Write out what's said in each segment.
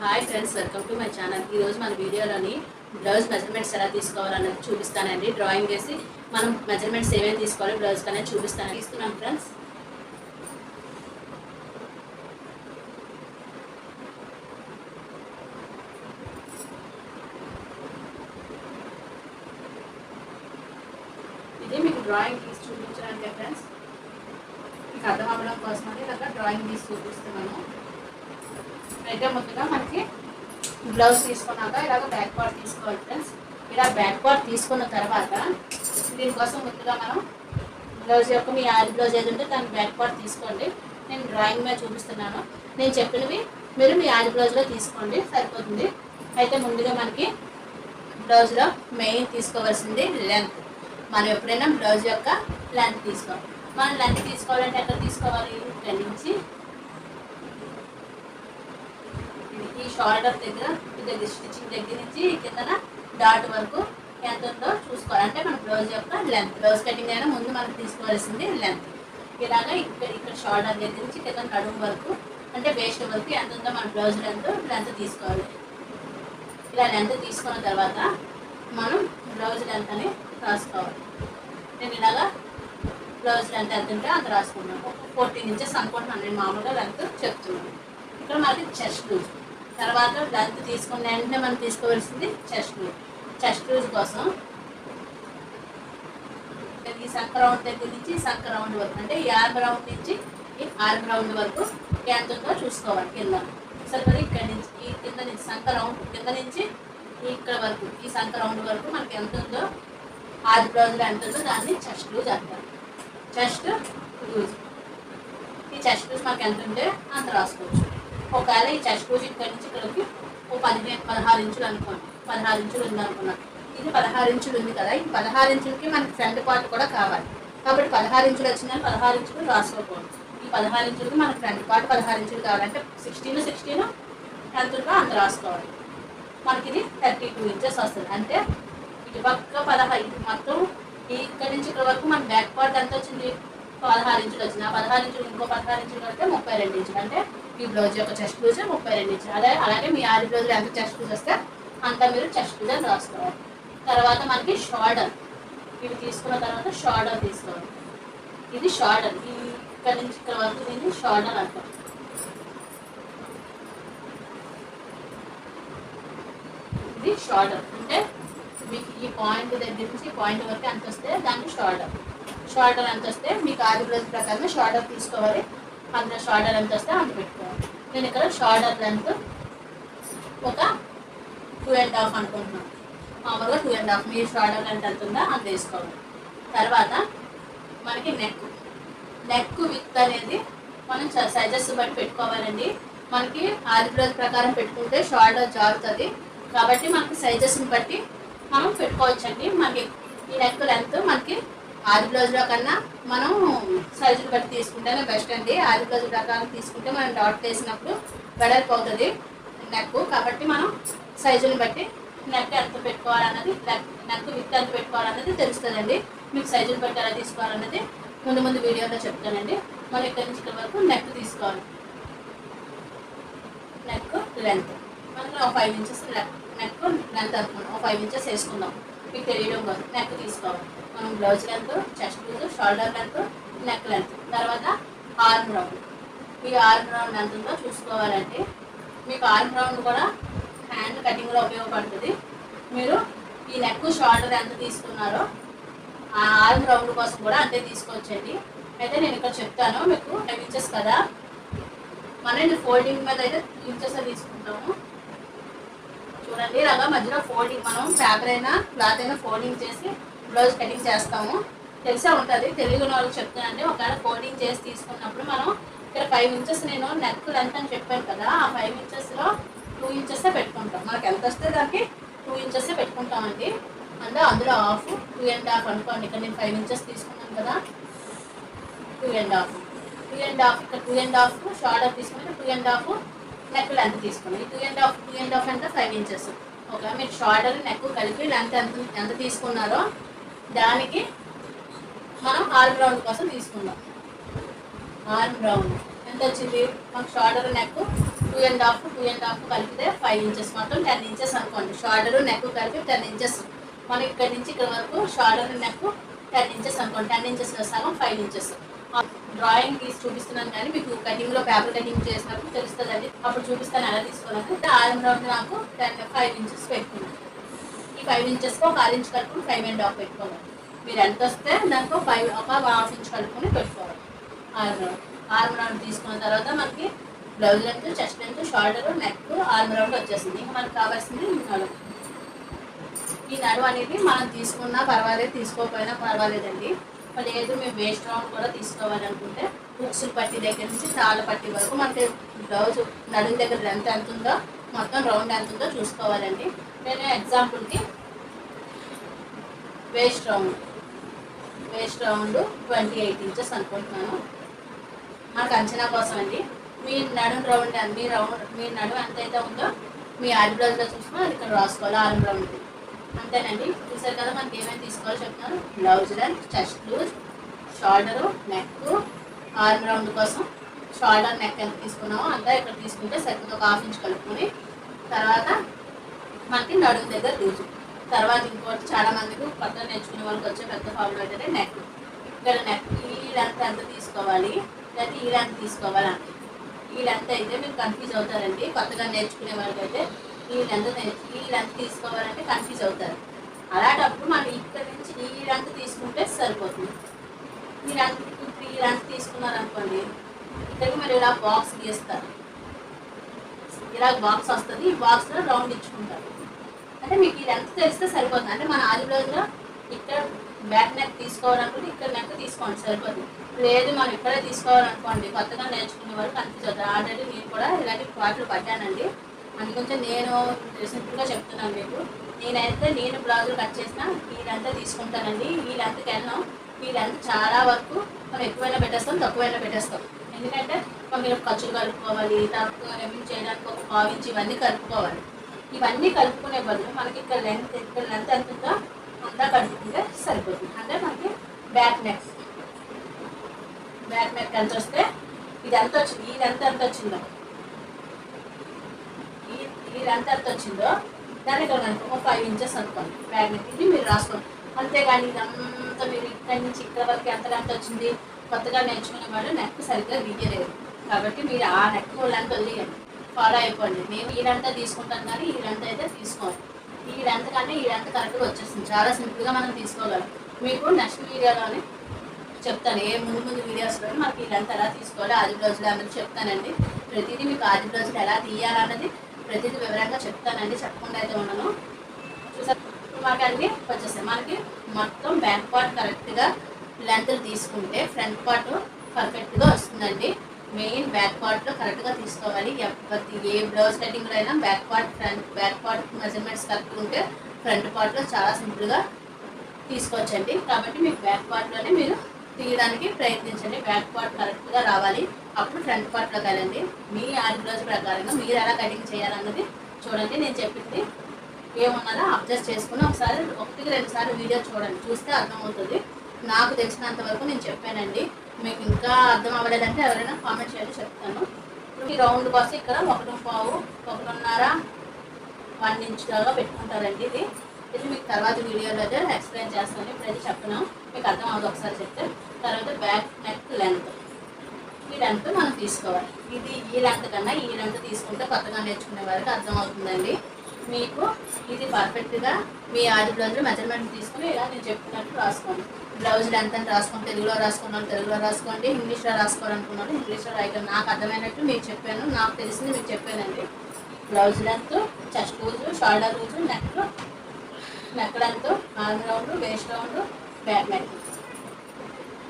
Hi friends welcome to my channel ఈ రోజు మన వీడియోలోని బ్లౌజ్ మెజర్మెంట్స్ ఎలా తీసుకోవాలనేది చూపిస్తానండి. డ్రాయింగ్ వేసి మనం మెజర్మెంట్స్ ఏమేమి తీసుకోవాలి బ్లౌజ్ అనేది చూపిస్తాను ఇస్తున్నాను ఫ్రెండ్స్ ఇది మీకు డ్రాయింగ్ తీసి చూపించడానికి ఫ్రెండ్స్ మీకు అర్థం అవ్వడం కోసం అని డ్రాయింగ్ తీసి చూపిస్తున్నాను. అయితే ముందుగా మనకి బ్లౌజ్ తీసుకున్నాక ఇలాగ బ్యాక్ పార్ట్ తీసుకోవాలి ఫ్రెండ్స్. ఇలా బ్యాక్ పార్ట్ తీసుకున్న తర్వాత దీనికోసం ముందుగా మనం బ్లౌజ్ యొక్క మీ ఆది బ్లౌజ్ ఏది ఉంటే దాని బ్యాక్ పార్ట్ తీసుకోండి. నేను డ్రాయింగ్ మీద చూపిస్తున్నాను. నేను చెప్పినవి మీరు మీ ఆది బ్లౌజ్లో తీసుకోండి సరిపోతుంది. అయితే ముందుగా మనకి బ్లౌజ్లో మెయిన్ తీసుకోవాల్సింది లెంత్ మనం ఎప్పుడైనా బ్లౌజ్ యొక్క లెంత్ తీసుకోవాలి మనం లెంత్ తీసుకోవాలంటే ఎక్కడ తీసుకోవాలి? ఇక్కడ నుంచి ఈ షోల్డర్ దగ్గర దగ్గర స్టిచ్చింగ్ దగ్గర నుంచి కిందన డాట్ వరకు ఎంత ఉందో చూసుకోవాలి. అంటే మన బ్లౌజ్ యొక్క లెంత్ బ్లౌజ్ కటింగ్ అయినా ముందు మనం తీసుకోవాల్సింది లెంత్ ఇలాగా ఇక్కడ ఇక్కడ షోల్డర్ దగ్గర నుంచి కింద నడుము వరకు అంటే వేస్ట్ వరకు ఎంత ఉందో మన బ్లౌజ్ లెంత్ లెంత్ తీసుకోవాలి. ఇలా లెంత్ తీసుకున్న తర్వాత మనం బ్లౌజ్ లెంత్ అని రాసుకోవాలి. నేను ఇలాగా బ్లౌజ్ లెంత్ ఎంత ఉంటే అంత రాసుకున్నాను ఫోర్టీన్ ఇంచెస్ అనుకుంటున్నాను నేను మామూలుగా లెంత్ చెప్తున్నాను ఇక్కడ మనకి చెస్ట్ లూజ్ తర్వాత బ్లడ్ తీసుకున్న వెంటనే మనం తీసుకోవాల్సింది చెస్ట్ లూజ్ చెస్ట్ లూజ్ కోసం ఈ సంక రౌండ్ దగ్గర నుంచి ఈ రౌండ్ వరకు అంటే ఈ ఆర్మ్ రౌండ్ నుంచి ఈ ఆర్మ్ రౌండ్ వరకు ఎంత ఉందో చూసుకోవాలి కింద. సరిపడి ఇక్కడ నుంచి ఈ కింద నుంచి సంక రౌండ్ కింద నుంచి ఇక్కడ వరకు ఈ సంక రౌండ్ వరకు మనకి ఎంత ఉందో ఆది బ్లౌజ్లో ఎంత ఉందో దాన్ని చెస్ట్ లూజ్ అంటారు. చెస్ట్ లూజ్ ఈ చెస్ట్ లూజ్ మనకి ఎంత ఉంటే అంత రాసుకోవచ్చు. ఒకవేళ ఈ చెస్ట్ లూజ్ ఇక్కడ నుంచి ఇక్కడికి ఓ పదిహేను పదహారు ఇంచులు అనుకోండి. పదహారు ఇంచులు ఉంది అనుకున్నా. ఇది పదహారు ఇంచులు ఉంది కదా ఈ పదహారు ఇంచులకి మనకి ఫ్రంట్ పార్ట్ కూడా కావాలి. కాబట్టి పదహారు ఇంచులు వచ్చిందని పదహారు ఇంచులు రాసుకోకూడదు. ఈ పదహారు ఇంచులకి మనకి ఫ్రంట్ పార్ట్ పదహారు ఇంచులు కావాలంటే సిక్స్టీన్ సిక్స్టీన్ టెన్త్గా అంత రాసుకోవాలి. మనకి ఇది థర్టీ టూ ఇంచెస్ వస్తుంది. అంటే ఇటు పక్క పదహారు మొత్తం ఈ ఇక్కడ నుంచి ఇక్కడ వరకు మన బ్యాక్ పార్ట్ ఎంత వచ్చింది? పదహారు ఇంచులు వచ్చింది ఆ పదహారు ఇంచులు ఇంకో పదహారు ఇంచులు కడితే ముప్పై రెండు ఇంచులు. అంటే ఈ బ్లౌజ్ యొక్క చెస్ట్ బ్లూజ్ ముప్పై రెండు ఇంచులు అదే అలాగే మీ ఆరి బ్లౌజ్ ఎంత చెస్ట్ బ్లూజ్ వస్తే అంత మీరు చెస్ట్ బ్లూజ్ అని రాసుకోవాలి. తర్వాత మనకి షార్డర్ ఇవి తీసుకున్న తర్వాత షార్డర్ తీసుకోవాలి. ఇది షార్డర్ ఈ ఇక్కడ నుంచి ఇక్కడ వరకు దీన్ని షార్డర్ అంటాం ఇది షార్డర్ అంటే మీకు ఈ పాయింట్ దగ్గర నుంచి ఈ పాయింట్ వరకు ఎంత వస్తే దానికి షార్డర్ షార్డర్ ఎంత వస్తే మీకు ఆది బ్లౌజ్ ప్రకారం షార్డర్ తీసుకోవాలి. అందులో షార్డర్ ఎంత వస్తే అంత పెట్టుకోవాలి. నేను ఇక్కడ షార్డర్ లెంత్ ఒక టూ అండ్ హాఫ్ అనుకుంటున్నాను. మామూలుగా టూ అండ్ హాఫ్ మీ షార్డర్ లెంత్ ఎంత ఉందో అంత వేసుకోవాలి. తర్వాత మనకి నెక్ నెక్ విత్ అనేది మనం సైజెస్ బట్టి పెట్టుకోవాలండి. మనకి ఆది ప్రకారం పెట్టుకుంటే షార్డర్ జారుతుంది. కాబట్టి మనకి సైజెస్ని బట్టి మనం పెట్టుకోవచ్చండి. మనకి ఈ నెక్ లెంత్ మనకి ఆది బ్లౌజ్లో కన్నా మనం సైజులు బట్టి తీసుకుంటేనే బెస్ట్ అండి. ఆది బ్లౌజ్ ప్రకారం తీసుకుంటే మనం డాట్ వేసినప్పుడు వెడల్పు అవుతుంది నెక్ కాబట్టి మనం సైజుని బట్టి నెక్ ఎంత పెట్టుకోవాలన్నది నెక్ విత్ ఎంత పెట్టుకోవాలన్నది తెలుస్తుందండి. మీకు సైజులు బట్టి ఎలా తీసుకోవాలన్నది ముందు ముందు వీడియోలో చెప్తానండి. మనం ఇక్కడ నుంచి ఇక్కడ వరకు నెక్ తీసుకోవాలి. నెక్ లెంత్ మనం ఒక ఫైవ్ ఇంచెస్ నెక్ లెంత్ అనుకున్నాం. ఒక ఫైవ్ ఇంచెస్ వేసుకుందాం మీకు తెలియడం కోసం నెక్ తీసుకోవాలి. మనం blouse length chest loose shoulder length neck length తర్వాత ఆర్మ్ రౌండ్. ఈ ఆర్మ్ రౌండ్ ఎంత ఉందో చూసుకోవాలంటే మీకు ఆర్మ్ రౌండ్ కూడా హ్యాండ్ కటింగ్లో ఉపయోగపడుతుంది. మీరు ఈ నెక్ షోల్డర్ ఎంత తీసుకున్నారో ఆ ఆర్మ్ రౌండ్ కోసం కూడా అంతే తీసుకోవచ్చండి. అయితే నేను ఇక్కడ చెప్తాను మీకు ఫైవ్ ఇంచెస్ కదా. మనం ఫోల్డింగ్ మీద అయితే ఇంచెస్ తీసుకుంటాము. చూడండి ఇలాగా మధ్యలో ఫోల్డింగ్ మనం పేపర్ అయినా క్లాత్ అయినా ఫోల్డింగ్ చేసి బ్లౌజ్ కటింగ్ చేస్తాము. తెలిసే ఉంటుంది. తెలుగు వాళ్ళకి చెప్తానండి ఒకవేళ కోడింగ్ చేసి తీసుకున్నప్పుడు మనం ఇక్కడ ఫైవ్ ఇంచెస్ నేను నెక్ లెంత్ అని చెప్పాను కదా ఆ ఫైవ్ ఇంచెస్లో టూ ఇంచెస్ పెట్టుకుంటాం. మనకి ఎంత వస్తే దానికి టూ ఇంచెస్ పెట్టుకుంటామండి. అంటే అందులో హాఫ్ టూ అండ్ హాఫ్ అనుకోండి. ఇక్కడ నేను ఫైవ్ ఇంచెస్ తీసుకున్నాను కదా. Two and half two and half ఇక్కడ టూ అండ్ హాఫ్ షార్టర్ తీసుకుని two and half neck length తీసుకోండి two and half two and half అంటే ఫైవ్ ఇంచెస్ ఓకే మీరు షార్టర్ నెక్ కలిపి లెంత్ ఎంత ఎంత తీసుకున్నారో దానికి మనం ఆర్మ్ రౌండ్ కోసం తీసుకుందాం. ఆర్మ్ రౌండ్ ఎంత వచ్చింది? మాకు shoulder neck two and half two and half కలిపితే ఫైవ్ ఇంచెస్ మొత్తం టెన్ ఇంచెస్ అనుకోండి. షోల్డర్ నెక్ కలిపి టెన్ ఇంచెస్ మనం ఇక్కడ నుంచి ఇక్కడ వరకు షోల్డర్ నెక్ టెన్ ఇంచెస్ అనుకోండి. టెన్ ఇంచెస్ సగం ఫైవ్ ఇంచెస్ డ్రాయింగ్ తీసి చూపిస్తున్నాను కానీ మీకు కటింగ్లో పేపర్ కటింగ్ చేసినప్పుడు తెలుస్తుందండి. అప్పుడు చూపిస్తాను ఎలా తీసుకోవాలని ఆర్మ్ రౌండ్ నాకు టెన్ ఫైవ్ ఇంచెస్ పెట్టుకున్నాను. ఫైవ్ ఇంచెస్కి ఒక ఆరు ఇంచ్ కలుపుకొని ఫైవ్ అండ్ హాఫ్ పెట్టుకోవాలి మీరు ఎంత వస్తే దానికి ఒక ఫైవ్ ఒక హాఫ్ ఇంచ్ కలుపుకొని పెట్టుకోవాలి. ఆర్మ్ రౌండ్ ఆర్మ్ రౌండ్ తీసుకున్న తర్వాత మనకి blouse length chest length shoulder neck arm round వచ్చేసింది ఇంకా మనకు కావాల్సింది నడుము ఈ నడుము అనేది మనం తీసుకున్నా పర్వాలేదు తీసుకోకపోయినా పర్వాలేదండి. లేదు మేము వేస్ట్ రౌండ్ కూడా తీసుకోవాలనుకుంటే బుక్స్లు పట్టి దగ్గర నుంచి తాళ్ళ పట్టి వరకు మనకి బ్లౌజ్ నడుము దగ్గర లెంత్ ఎంత ఉందో మొత్తం రౌండ్ ఎంత ఉందో చూసుకోవాలండి. నేను ఎగ్జాంపుల్కి waist round. Waist round twenty eight inches అనుకుంటున్నాను. మనకు అంచనా కోసం అండి మీ నడుం రౌండ్ మీ రౌండ్ మీ నడుం ఎంతైతే ఉందో మీ ఆది బ్లౌజ్లో చూసుకుని అది ఇక్కడ రాసుకోవాలి ఆరు రౌండ్. అంతేనండి. చూసారు కదా మనకి ఏమేమి తీసుకోవాలో చెప్తున్నారు? Blouse length chest loose shoulder neck. Arm round కోసం షోల్డర్ నెక్ ఎంత తీసుకున్నామో అంతా ఇక్కడ తీసుకుంటే సరిగ్గా ఒక హాఫ్ ఇంచ్ కలుపుకొని తర్వాత మనకి నడుము దగ్గర లూజు. తర్వాత ఇంకోటి చాలా మందికి కొత్త నేర్చుకునే వాళ్ళకి వచ్చే పెద్ద ప్రాబ్లం ఏంటంటే నెక్ ఇక్కడ నెక్ ఈ లెంత్ ఎంత తీసుకోవాలి? లేకపోతే ఈ లెంత్ తీసుకోవాలి? ఈ లెంత్ అయితే మీరు కన్ఫ్యూజ్ అవుతారండి. కొత్తగా నేర్చుకునే వాళ్ళకి అయితే ఈ లెంత్ ఈ లెంత్ తీసుకోవాలంటే కన్ఫ్యూజ్ అవుతారు. అలాంటప్పుడు మనం ఇక్కడ నుంచి ఈ లెంత్ తీసుకుంటే సరిపోతుంది. ఈ లెంత్ ఇప్పుడు ఈ లెంత్ తీసుకున్నారనుకోండి ఇక్కడికి మీరు ఇలా బాక్స్ గీస్తారు. ఇలా బాక్స్ వస్తుంది. ఈ బాక్స్లో రౌండ్ ఇచ్చుకుంటారు. అంటే మీకు ఈ లెంత్ తెలిస్తే సరిపోతుంది. అంటే మన ఆది బ్లౌజ్లో ఇక్కడ బ్యాక్ నెక్ తీసుకోవాలనుకుంటే ఇక్కడ నెక్ తీసుకోండి సరిపోతుంది లేదు మనం ఇక్కడే తీసుకోవాలనుకోండి కొత్తగా నేర్చుకునే వాళ్ళు కన్ఫ్యూజ్ ఆల్రెడీ నేను కూడా ఇలాంటి పాటలు పడ్డానండి. అందుకొంచెం నేను సింపుల్గా చెప్తున్నాను మీకు. నేనైతే నేను బ్లౌజులు కట్ చేసిన వీళ్ళంతా తీసుకుంటానండి ఈ వెళ్ళాం వీళ్ళంతా చాలా వరకు మనం ఎక్కువైనా పెట్టేస్తాం తక్కువైనా పెట్టేస్తాం. ఎందుకంటే మీరు ఖర్చులు కలుపుకోవాలి తక్కువ చేయడానికి ఒక భావించి ఇవన్నీ కలుపుకోవాలి. ఇవన్నీ కలుపుకునే బదులు మనకి ఇక్కడ లెంత్ ఇక్కడ లెంత్ ఎంత ఉందో అంతా కలుపుకుంటే సరిపోతుంది. అంటే మనకి బ్యాక్ నెక్ బ్యాక్ నెక్ ఎంత వస్తే ఇది ఎంత వచ్చింది? ఇది ఎంత ఎంత వచ్చిందో? ఈ ఇది ఎంత ఎంత వచ్చిందో? దాన్ని ఇక్కడ ఒక ఫైవ్ ఇంచెస్ అనుకోండి. బ్యాక్ నెక్ ఇది మీరు రాసుకోండి. అంతేగాని ఇదంతా మీరు ఇక్కడి నుంచి ఇక్కడ వరకు ఎంత లెంత్ వచ్చింది? కొత్తగా నేర్చుకునే వాళ్ళు నెక్ సరిగ్గా గీయలేరు కాబట్టి మీరు ఆ నెక్ లెంత్ వదిలేయండి. ఫాలో అయిపోండి నేను ఈ లెంత్ తీసుకుంటాను కానీ ఈ లెంత్ అయితే తీసుకోండి ఈ లెంత్ కన్నా ఈ లెంత్ కరెక్ట్గా వచ్చేస్తుంది. చాలా సింపుల్గా మనం తీసుకోగలం. మీకు నెక్స్ట్ వీడియోలోనే చెప్తాను. ఏ ముందు ముందు వీడియోస్లో మనకి ఈ లెంత్ ఎలా తీసుకోవాలి ఆది బ్లౌజులు అన్నది చెప్తానండి. ప్రతిదీ మీకు ఆది బ్లౌజులు ఎలా తీయాలన్నది ప్రతిదీ వివరంగా చెప్తానండి. చెప్పకుండా అయితే ఉండను. చూసారు? మాకు మనకి అన్ని వచ్చేస్తాయి. మనకి మొత్తం బ్యాక్ పార్ట్ కరెక్ట్గా లెంత్ తీసుకుంటే ఫ్రంట్ పార్ట్ పర్ఫెక్ట్గా వస్తుందండి. మెయిన్ బ్యాక్ పార్ట్లో కరెక్ట్గా తీసుకోవాలి. ప్రతి ఏ బ్లౌజ్ కటింగ్లో అయినా back part front back part measurements correct ఉంటే ఫ్రంట్ పార్ట్లో చాలా సింపుల్గా తీసుకోవచ్చండి. కాబట్టి మీకు బ్యాక్ పార్ట్లోనే మీరు తీయడానికి ప్రయత్నించండి. బ్యాక్ పార్ట్ కరెక్ట్గా రావాలి. అప్పుడు ఫ్రంట్ పార్ట్లో కలండి మీ ఆది బ్లౌజ్ ప్రకారంగా మీరు ఎలా కటింగ్ చేయాలన్నది చూడండి. నేను చెప్పింది ఏమున్నదో అబ్జర్వ్ చేసుకుని ఒకసారి ఒకటికి రెండుసార్లు వీడియో చూడండి. చూస్తే అర్థమవుతుంది. నాకు తెలిసినంత వరకు నేను చెప్పానండి. మీకు ఇంకా అర్థం అవ్వలేదంటే ఎవరైనా కామెంట్ చేయండి చెప్తాను. ఇప్పుడు ఈ రౌండ్ కోసం ఇక్కడ ఒకటి పావు ఒకటిన్నర వన్ ఇంచ్ పెట్టుకుంటారండి ఇది. ఇది మీకు తర్వాత వీడియోలో అయితే ఎక్స్ప్లెయిన్ చేస్తాను. ఇప్పుడైతే చెప్పను. మీకు అర్థం అవ్వదు ఒకసారి చెప్తే. తర్వాత బ్యాక్ నెక్ లెంత్ ఈ లెంత్ మనం తీసుకోవాలి. ఇది ఈ లెంత్ కన్నా ఈ లెంత్ తీసుకుంటే కొత్తగా నేర్చుకునే వారికి అర్థమవుతుందండి మీకు ఇది పర్ఫెక్ట్గా మీ ఆది బ్లౌజ్లో మెజర్మెంట్ తీసుకుని ఇలా నేను చెప్పినట్టు రాసుకోండి. బ్లౌజ్ లెంత్ అని రాసుకోండి తెలుగులో రాసుకున్నాను తెలుగులో రాసుకోండి ఇంగ్లీష్లో రాసుకోవాలనుకున్నాను ఇంగ్లీష్లో రాయటం నాకు అర్థమైనట్టు మీకు చెప్పాను నాకు తెలిసింది మీకు చెప్పానండి. బ్లౌజ్ లెంత్ చెస్ట్ రోజు షోల్డర్ రోజు neck neck length arm round waist round back neck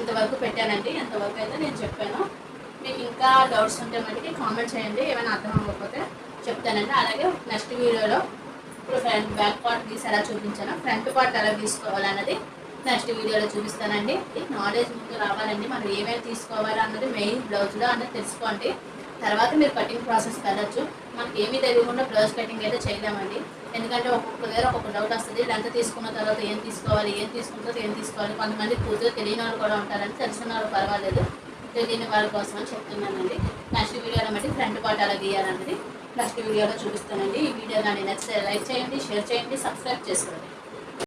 ఇంతవరకు పెట్టానండి ఎంతవరకు అయితే నేను చెప్పాను. మీకు ఇంకా డౌట్స్ ఉంటే మనకి కామెంట్ చేయండి ఏమైనా అర్థం అవ్వకపోతే చెప్తానండి. అలాగే నెక్స్ట్ వీడియోలో ఇప్పుడు ఫ్రంట్ బ్యాక్ పార్ట్ తీసి ఎలా చూపించాను. ఫ్రంట్ పార్ట్ ఎలా తీసుకోవాలన్నది నెక్స్ట్ వీడియోలో చూపిస్తానండి. నాలెడ్జ్ ముందు రావాలండి. మనం ఏమేమి తీసుకోవాలి అన్నది మెయిన్ బ్లౌజ్లో అన్నది తెలుసుకోండి. తర్వాత మీరు కటింగ్ ప్రాసెస్ వెళ్ళచ్చు. మనకి ఏమీ తెలియకుండా బ్లౌజ్ కటింగ్ అయితే చేయలేమండి. ఎందుకంటే ఒక్కొక్క దగ్గర ఒక్కొక్క డౌట్ వస్తుంది. లెంత్ తీసుకున్న తర్వాత ఏం తీసుకోవాలి ఏం తీసుకున్న ఏం తీసుకోవాలి. కొంతమంది పూర్తిగా తెలియని వాళ్ళు కూడా ఉంటారని తెలిసిన వాళ్ళు పర్వాలేదు. తెలియని వాళ్ళ కోసం అని చెప్తున్నానండి. నెక్స్ట్ వీడియోలో మట్టి ఫ్రంట్ పార్ట్ అలా గీయాలన్నది. నెక్స్ట్ వీడియోలో చూపిస్తానండి. ఈ వీడియో కానీ నచ్చితే లైక్ చేయండి షేర్ చేయండి సబ్స్క్రైబ్ చేసుకోండి.